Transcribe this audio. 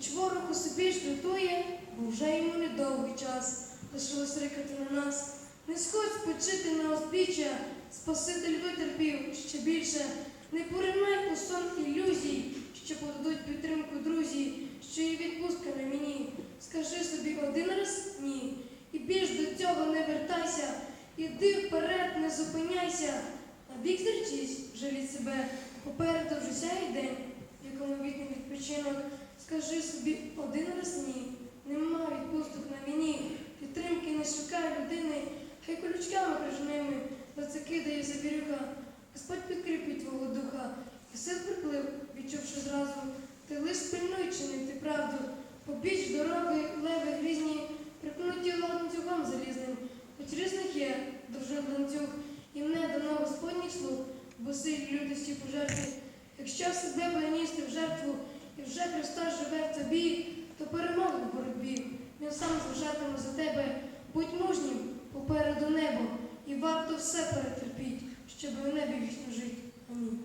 Хоч ворог усе більш лютує, бо вже йому недовгий час лишилось рикати на нас. Не сходь спочити на узбіччя, Спаситель витерпів ще більше. Не поринай у сон ілюзій, що подадуть підтримку друзі, що є відпустка на мені. Скажи собі один раз ні. І більш до цього не вертайся. Іди вперед, не зупиняйся. На бік зерчись, жаліть себе. Попереду вже сяє день, якому вітний відпочинок. Скажи собі один раз ні. Нема відпусток на мені. Підтримки не шукай людини, хай колючками крижними, бо це кидає завірюка. Господь підкріпить твого духа, і сил приплив, відчувши зразу. Ти лиш пильнуй чинити правду, побіч дороги, леви грізні, припнуті ланцюгом залізним, хоч різних є довжин ланцюг, і не дано Господніх слуг, бо силі людості пожертви. Якщо себе виністи в жертву, і вже Христос живе в тобі, то перемога в боротьбі. Він сам зважатиме за тебе. Будь мужнім, попереду небо, і варто все перетерпіть, щоб у небі вічно жити. Амінь.